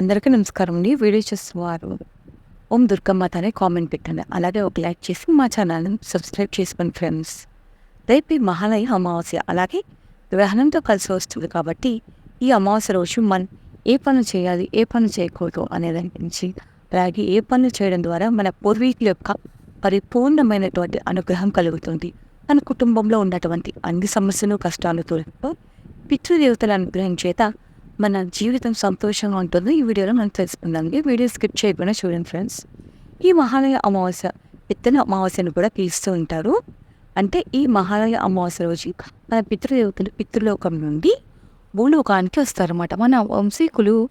అందరికీ నమస్కారం అండి. వీడియో చూస్తున్నారు ఓం దుర్గమ్మ అనే కామెంట్ పెట్టండి. అలాగే ఒక లైక్ చేసి మా ఛానల్ని సబ్స్క్రైబ్ చేసుకోండి ఫ్రెండ్స్ రేపు మహాలయ అమావాస్య. అలాగే గ్రహణంతో కలిసి వస్తుంది కాబట్టి ఈ అమావాస్య రోజు మనం ఏ పనులు చేయాలి ఏ పనులు చేయకూడదు అనే దాని గురించి అలాగే ఏ పనులు చేయడం ద్వారా మన పూర్వీకుల యొక్క పరిపూర్ణమైనటువంటి అనుగ్రహం కలుగుతుంది. మన కుటుంబంలో ఉన్నటువంటి అన్ని సమస్యలు కష్టాలు తొలగిపో పితృదేవతల అనుగ్రహం చేత మన జీవితం సంతోషంగా ఉంటుందో ఈ వీడియోలో మనం తెలుసుకుందాం. ఈ వీడియో స్కిప్ చేయకుండా చూడండి ఫ్రెండ్స్. ఈ మహాలయ అమావాస్య విత్తన అమావాస్యను కూడా పిలుస్తూ ఉంటారు. అంటే ఈ మహాలయ అమావాస్య రోజు మన పితృదేవతలు పితృలోకం నుండి భూలోకానికి వస్తారన్నమాట. మన వంశీకులు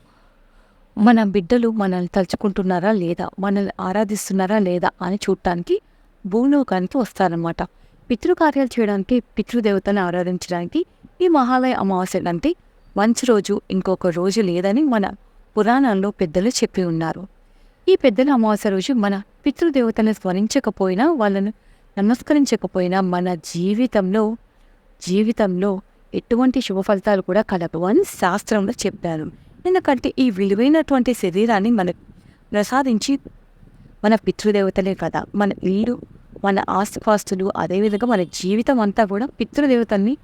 మన బిడ్డలు మనల్ని తలుచుకుంటున్నారా లేదా మనల్ని ఆరాధిస్తున్నారా లేదా అని చూడటానికి భూలోకానికి వస్తారనమాట పితృకార్యాలు చేయడానికి పితృదేవతను ఆరాధించడానికి ఈ మహాలయ అమావాస్య అంటే మంచి రోజు ఇంకొక రోజు లేదని మన పురాణాల్లో పెద్దలు చెప్పి ఉన్నారు. ఈ పెద్దల అమావాస్య రోజు మన పితృదేవతను స్మరించకపోయినా వాళ్ళను నమస్కరించకపోయినా మన జీవితంలో జీవితంలో ఎటువంటి శుభ ఫలితాలు కూడా కలపవు అని శాస్త్రంలో చెప్పారు. ఎందుకంటే ఈ విలువైనటువంటి శరీరాన్ని మనకు ప్రసాదించి మన పితృదేవతలే కదా. మన ఇల్లు మన ఆస్తిపాస్తులు అదేవిధంగా మన జీవితం అంతా కూడా పితృదేవతల్ని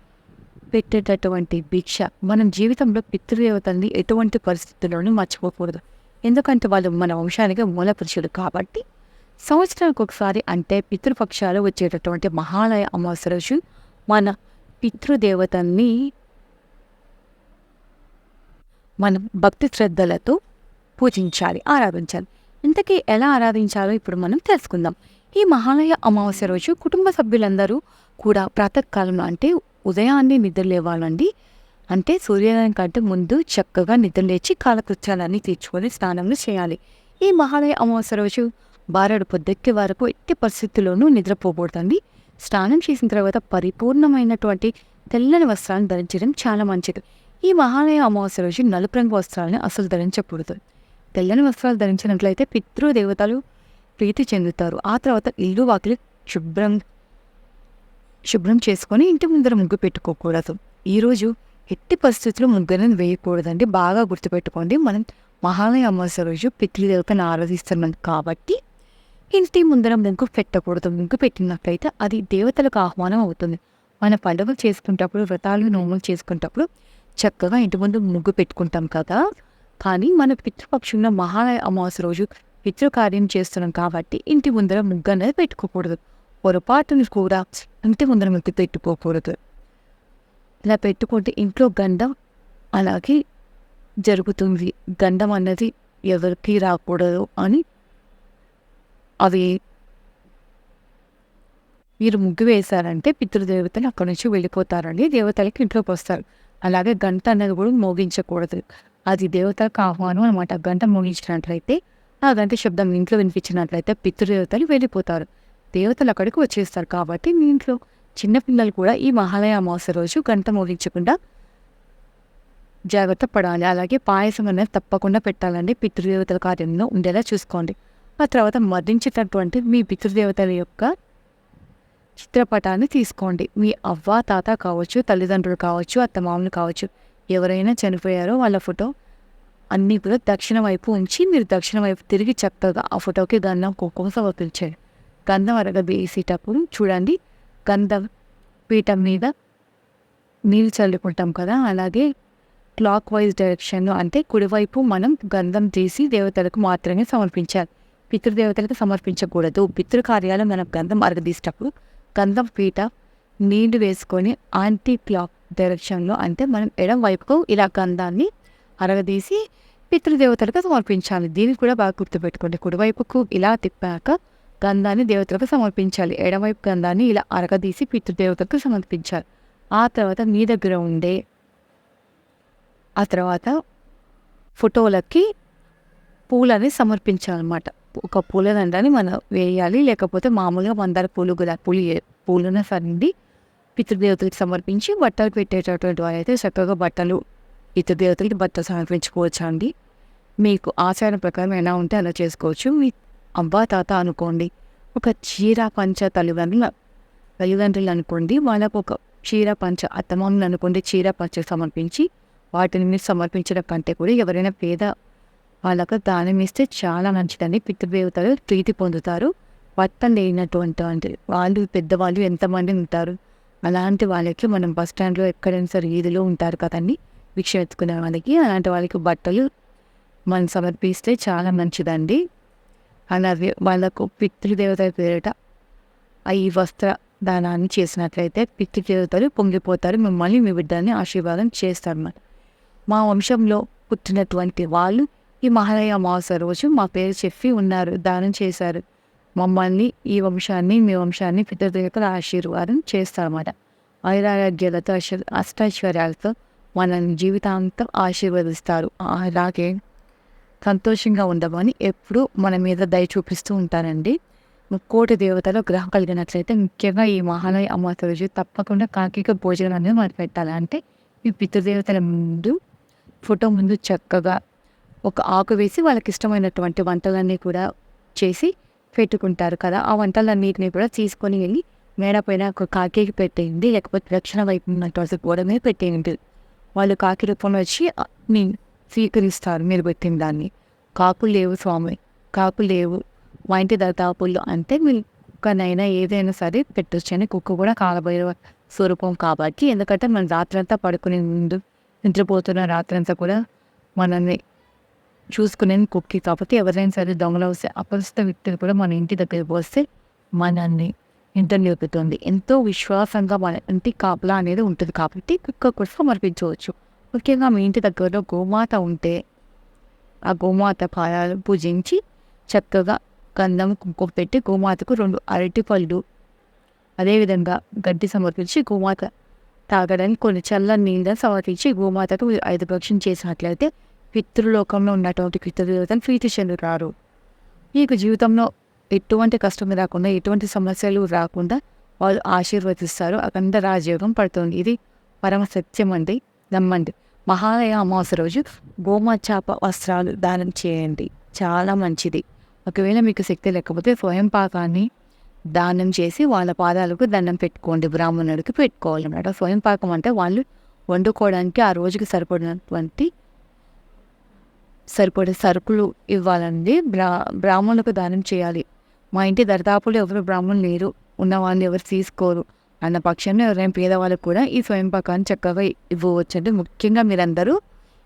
పెట్టేటటువంటి భిక్ష. మనం జీవితంలో పితృదేవతల్ని ఎటువంటి పరిస్థితుల్లోనూ మర్చిపోకూడదు. ఎందుకంటే వాళ్ళు మన వంశానికి మూల పురుషులు కాబట్టి. సంవత్సరానికి ఒకసారి అంటే పితృపక్షాలు వచ్చేటటువంటి మహాలయ అమావాస్య రోజు మన పితృదేవతల్ని మనం భక్తి శ్రద్ధలతో పూజించాలి ఆరాధించాలి. ఇంతకీ ఎలా ఆరాధించాలో ఇప్పుడు మనం తెలుసుకుందాం. ఈ మహాలయ అమావాస్య రోజు కుటుంబ సభ్యులందరూ కూడా ప్రాతకాలంలో అంటే ఉదయాన్నే నిద్ర అంటే సూర్యోదయం కంటే ముందు చక్కగా నిద్రలేచి కాలకృత్యాలన్నీ తీర్చుకొని స్నానము చేయాలి. ఈ మహాలయ అమావాస్య రోజు బారెడు పొద్దెక్కే వరకు ఎట్టి పరిస్థితుల్లోనూ నిద్రపోకూడదండి. స్నానం చేసిన తర్వాత పరిపూర్ణమైనటువంటి తెల్లని వస్త్రాలను ధరించడం చాలా మంచిది. ఈ మహాలయ అమావాస్య రోజు నలుపు రంగు వస్త్రాలను అసలు ధరించకూడదు. తెల్లని వస్త్రాలు ధరించినట్లయితే పితృదేవతలు ప్రీతి చెందుతారు. ఆ తర్వాత ఇల్లు వాకిలి శుభ్రం శుభ్రం చేసుకొని ఇంటి ముందర ముగ్గు పెట్టుకోకూడదు. ఈరోజు ఎట్టి పరిస్థితుల్లో ముగ్గులను వేయకూడదండి. బాగా గుర్తుపెట్టుకోండి. మనం మహాలయ అమావాస్య రోజు పితృదేవతను ఆరాధిస్తున్నాం కాబట్టి ఇంటి ముందర ముగ్గు పెట్టకూడదు. ముగ్గు పెట్టినట్లయితే అది దేవతలకు ఆహ్వానం అవుతుంది. మన పండుగలు చేసుకునేటప్పుడు వ్రతాలు నోములు చేసుకునేటప్పుడు చక్కగా ఇంటి ముందు ముగ్గు పెట్టుకుంటాం కదా. కానీ మన పితృపక్షంలో మహాలయ అమావాస్య రోజు పితృకార్యం చేస్తున్నాం కాబట్టి ఇంటి ముందర ముగ్గు అనేది పెట్టుకోకూడదు. పొరపాటును కూడా ఇంటి ముందర మీకు పెట్టుకోకూడదు ఇలా పెట్టుకుంటే ఇంట్లో గంధం అలాగే జరుగుతుంది గంధం అన్నది ఎవరికి రాకూడదు అని అవి మీరు ముగ్గు వేశారంటే పితృదేవతలు అక్కడి నుంచి వెళ్ళిపోతారండి దేవతలకి ఇంట్లోకి వస్తారు అలాగే గంట అన్నది కూడా మోగించకూడదు అది దేవతలకు ఆహ్వానం అనమాట గంట మోగించినట్లయితే ఆ గంట శబ్దం ఇంట్లో వినిపించినట్లయితే పితృదేవతలు వెళ్ళిపోతారు దేవతలు అక్కడికి వచ్చేస్తారు కాబట్టి మీ ఇంట్లో చిన్నపిల్లలు కూడా ఈ మహాలయ అమావాస్య రోజు గంట మోగించకుండా జాగ్రత్త పడాలి. అలాగే పాయసం అనేది తప్పకుండా పెట్టాలండి. పితృదేవతల కార్యంలో ఉండేలా చూసుకోండి. ఆ తర్వాత మరణించేటటువంటి మీ పితృదేవతల యొక్క చిత్రపటాన్ని తీసుకోండి. మీ అవ్వ తాత కావచ్చు తల్లిదండ్రులు కావచ్చు అత్తమామలు కావచ్చు ఎవరైనా చనిపోయారో వాళ్ళ ఫోటో అన్నీ కూడా దక్షిణ వైపు ఉంచి మీరు దక్షిణ వైపు తిరిగి చక్కగా ఆ ఫోటోకి దాన్ని కుంకుమ సమర్పించారు గంధం అరగ వేసేటప్పుడు చూడండి గంధం పీఠం మీద నీళ్ళు చల్లుకుంటాం కదా అలాగే క్లాక్ వైజ్ డైరెక్షన్లో అంటే కుడివైపు మనం గంధం తీసి దేవతలకు మాత్రమే సమర్పించాలి. పితృదేవతలకు సమర్పించకూడదు. పితృ కార్యాలు మనం గంధం అరగదీసేటప్పుడు గంధం పీట నీళ్ళు వేసుకొని యాంటీ క్లాక్ డైరెక్షన్లో అంటే మనం ఎడం వైపుకు ఇలా గంధాన్ని అరగదీసి పితృదేవతలకు సమర్పించాలి. దీన్ని కూడా బాగా గుర్తుపెట్టుకోండి. కుడివైపుకు ఇలా తిప్పాక గంధాన్ని దేవతలకు సమర్పించాలి. ఎడమవైపు గంధాన్ని ఇలా అరగదీసి పితృదేవతలకు సమర్పించాలి. ఆ తర్వాత మీ దగ్గర ఉండే ఆ తర్వాత ఫోటోలకి పూలని సమర్పించాలన్నమాట. ఒక పూలదండని మనం వేయాలి లేకపోతే మామూలుగా మందార పూలు గులాబీ పూలు పూలను సరండి పితృదేవతలకు సమర్పించి బట్టలు పెట్టేటటువంటి వారైతే చక్కగా బట్టలు పితృదేవతలకి బట్టలు సమర్పించుకోవచ్చు అండి మీకు ఆచారం ప్రకారం ఎలా ఉంటే అలా చేసుకోవచ్చు. మీ అబ్బా తాత అనుకోండి ఒక చీర పంచ తల్లిదండ్రులు తల్లిదండ్రులు అనుకోండి వాళ్ళకు ఒక చీర పంచ అత్తమామలు అనుకోండి చీర పంచ సమర్పించి వాటిని మీరు సమర్పించడం కంటే కూడా ఎవరైనా పేద వాళ్ళకు దానం ఇస్తే చాలా మంచిదండి. పితృదేవతలు ప్రీతి పొందుతారు. పట్టం లేనటువంటి అంటే వాళ్ళు పెద్దవాళ్ళు ఎంతమంది ఉంటారు? అలాంటి వాళ్ళకి మనం బస్ స్టాండ్లో ఎక్కడైనా సరే వీధిలో ఉంటారు కదండి. భిక్ష ఎత్తుకునే వాళ్ళకి అలాంటి వాళ్ళకి బట్టలు మనం సమర్పిస్తే చాలా మంచిదండి. అలాగే వాళ్ళకు పితృదేవత పేరిట ఈ వస్త్ర దానాన్ని చేసినట్లయితే పితృదేవతలు పొంగిపోతారు మిమ్మల్ని మీ బిడ్డని ఆశీర్వాదం చేస్తారన్నమాట మా వంశంలో పుట్టినటువంటి వాళ్ళు ఈ మహాలయ మాస రోజు మా పేరు చెప్పి ఉన్నారు దానం చేశారు. మమ్మల్ని ఈ వంశాన్ని మీ వంశాన్ని పితృదేవతల ఆశీర్వాదం చేస్తారన్నమాట ఐరారోగ్యాలతో అష్ట అష్టైశ్వర్యాలతో మనల్ని జీవితాంతం ఆశీర్వదిస్తారు. అలాగే సంతోషంగా ఉండమని ఎప్పుడూ మన మీద దయ చూపిస్తూ ఉంటారండి. కోటి దేవతలు గ్రహం కలిగినట్లయితే ముఖ్యంగా ఈ మహాలయ అమావాస్య రోజు తప్పకుండా కాకిక భోజనం అనేది మనం పెట్టాలి. అంటే ఈ పితృదేవతల ముందు ఫోటో ముందు చక్కగా ఒక ఆకు వేసి వాళ్ళకి ఇష్టమైనటువంటి వంటలన్నీ కూడా చేసి పెట్టుకుంటారు కదా. ఆ వంటలన్నిటిని కూడా తీసుకొని వెళ్ళి మేడ పైన ఒక కాకి పెట్టేయండి. లేకపోతే దక్షిణ వైపు ఉన్నటువంటి గోడ మీద పెట్టేయండి. వాళ్ళు కాకి రూపంలో వచ్చి నేను స్వీకరిస్తారు మీరు పెట్టిన దాన్ని. కాపు లేవు స్వామి కాపు లేవు. మా ఇంటి దరిదాపుల్లో అంటే మీరు కుక్కనైనా ఏదైనా సరే పెట్టచ్చు. అని కుక్క కూడా కాలభైరవ స్వరూపం కాబట్టి ఎందుకంటే మనం రాత్రంతా పడుకునే ముందు నిద్రపోతున్న రాత్రంతా కూడా మనల్ని చూసుకునేది కుక్కి కాబట్టి ఎవరైనా సరే దొంగలు వస్తే అపరిస్థిత వ్యక్తులు కూడా మన ఇంటి దగ్గరికి వస్తే మనల్ని ఇంత నిలుపుతుంది ఎంతో విశ్వాసంగా మన ఇంటి కాపలా అనేది ఉంటుంది కాబట్టి కుక్క కూడా సమర్పించవచ్చు ముఖ్యంగా మీ ఇంటి దగ్గరలో గోమాత ఉంటే ఆ గోమాత పాదాలు పూజించి చక్కగా గంధం కుంకుమ పెట్టి గోమాతకు రెండు అరటి పళ్ళు అదేవిధంగా గడ్డి సమర్పించి గోమాత తాగడానికి కొన్ని చల్లని నీళ్ళని సమర్పించి గోమాతకు ఐదు భక్షం చేసినట్లయితే పితృలోకంలో ఉన్నటువంటి పితృదేవతను ప్రీతి చెందుతారు. మీకు జీవితంలో ఎటువంటి కష్టం రాకుండా ఎటువంటి సమస్యలు రాకుండా వాళ్ళు ఆశీర్వదిస్తారు. అఖండ రాజయోగం పడుతుంది. ఇది పరమ సత్యం అండి. నమ్మండి. మహాలయ అమాస రోజు గోమచాప వస్త్రాలు దానం చేయండి. చాలా మంచిది. ఒకవేళ మీకు శక్తి లేకపోతే స్వయం పాకాన్ని దానం చేసి వాళ్ళ పాదాలకు దండం పెట్టుకోండి. బ్రాహ్మణుడికి పెట్టుకోవాలన్నమాట. స్వయం పాకం అంటే వాళ్ళు వండుకోవడానికి ఆ రోజుకి సరిపడినటువంటి సరిపడే సరుకులు ఇవ్వాలండి. బ్రా బ్రాహ్మణులకు దానం చేయాలి. మా ఇంటి దరిదాపులు ఎవరు బ్రాహ్మణులు లేరు. ఉన్న వాళ్ళు ఎవరు తీసుకోరు. అన్న పక్షంలో ఎవరైనా పేదవాళ్ళకు కూడా ఈ స్వయం పాకాన్ని చక్కగా ఇవ్వవచ్చు అంటే ముఖ్యంగా మీరందరూ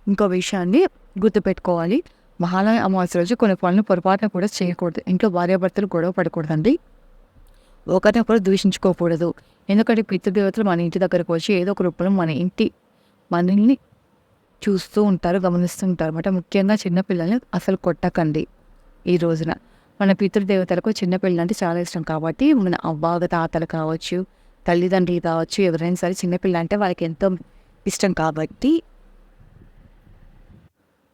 ఇంకో విషయాన్ని గుర్తుపెట్టుకోవాలి. మహాలయ అమావాస్య రోజు కొన్ని పనులు పొరపాటున కూడా చేయకూడదు. ఇంట్లో భార్యాభర్తలు గొడవ పడకూడదండి. ఒకరినొకరు దూషించుకోకూడదు ఎందుకంటే పితృదేవతలు మన ఇంటి దగ్గరకు వచ్చి ఏదో ఒక రూపంలో మన ఇంటి మనల్ని చూస్తూ ఉంటారు గమనిస్తూ ఉంటారు. అనమాట ముఖ్యంగా చిన్నపిల్లల్ని అసలు కొట్టకండి ఈ రోజున. మన పితృదేవతలకు చిన్నపిల్లలు అంటే చాలా ఇష్టం కాబట్టి మన అవ్వాగ తాతలు కావచ్చు తల్లిదండ్రులు కావచ్చు ఎవరైనా సరే చిన్నపిల్ల అంటే వాళ్ళకి ఎంతో ఇష్టం కాబట్టి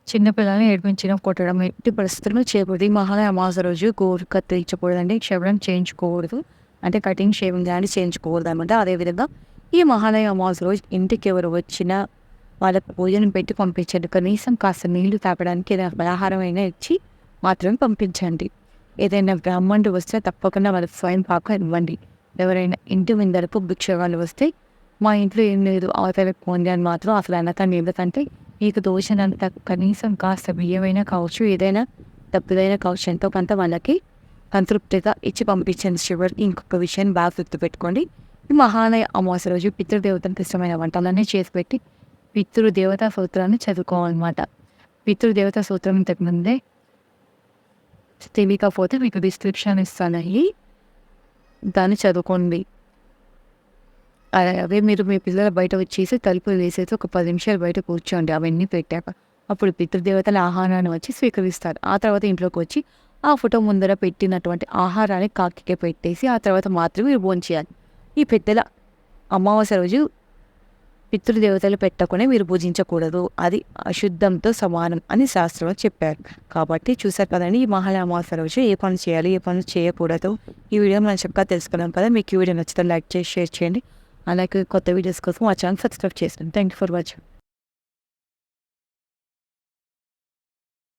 చిన్నపిల్లల్ని ఏడిపించడం కొట్టడం ఎట్టి పరిస్థితుల్లో చేయకూడదు. ఈ మహాలయ అమాస రోజు గోరు కత్తిరించకూడదండి. క్షవరం చేయించుకోకూడదు. అంటే కటింగ్ షేవింగ్ కానీ చేయించుకోకూడదు అనమాట అదేవిధంగా ఈ మహాలయ అమాస రోజు ఇంటికి ఎవరు వచ్చినా వాళ్ళకి భోజనం పెట్టి పంపించండి. కనీసం కాస్త నీళ్ళు తాగడానికి ఏదైనా పలహారం అయినా ఇచ్చి మాత్రమే పంపించండి. ఏదైనా బ్రాహ్మణుడు వస్తే తప్పకుండా వాళ్ళకి స్వయం పాక ఇవ్వండి. ఎవరైనా ఇంటి ముందరకు భిక్షగాలు వస్తే మా ఇంట్లో ఏం లేదు అవతల పోండి అని మాత్రం అసలు అనకండి ఎందుకంటే మీకు దోషనంత కనీసం కాస్త బియ్యమైనా కావచ్చు ఏదైనా డబ్బులైనా కావచ్చు ఎంతో కొంత వాళ్ళకి సంతృప్తిగా ఇచ్చి పంపించండి చివరికి ఇంకొక విషయాన్ని బాగా గుర్తుపెట్టుకోండి. ఈ మహాలయ అమావాస్య రోజు పితృదేవతలకు ఇష్టమైన వంటలన్నీ చేసి పెట్టి పితృదేవతా సూత్రాన్ని చదువుకోవాలన్నమాట. పితృదేవతా సూత్రం ఇంతకుముందే తెలియకపోతే మీకు డిస్క్రిప్షన్ ఇస్తానని దాన్ని చదువుకోండి. అవే మీరు మీ పిల్లల బయట వచ్చేసి తలుపులు వేసేసి ఒక పది నిమిషాలు బయట కూర్చోండి. అవన్నీ పెట్టాక. అప్పుడు పితృదేవతల ఆహారాన్ని వచ్చి స్వీకరిస్తారు. ఆ తర్వాత ఇంట్లోకి వచ్చి ఆ ఫోటో ముందర పెట్టినటువంటి ఆహారాన్ని కాకికే పెట్టేసి ఆ తర్వాత మాత్రమే మీరు భోంచేయాలి ఈ పెద్దల అమావాస్య రోజు పితృదేవతలు పెట్టకుండా మీరు పూజించకూడదు అది అశుద్ధంతో సమానం అని శాస్త్రంలో చెప్పారు. కాబట్టి చూసారు కదండి ఈ మహాలయ అమావాస్య రోజు ఏ పని చేయాలి ఏ పనులు చేయకూడదు. ఈ వీడియో మనం చక్కగా తెలుసుకున్నాం కదా మీకు ఈ వీడియో నచ్చితే లైక్ చేసి షేర్ చేయండి. అలాగే కొత్త వీడియోస్ కోసం మా ఛానల్ సబ్స్క్రైబ్ చేస్తాను థ్యాంక్ యూ ఫర్ వాచింగ్.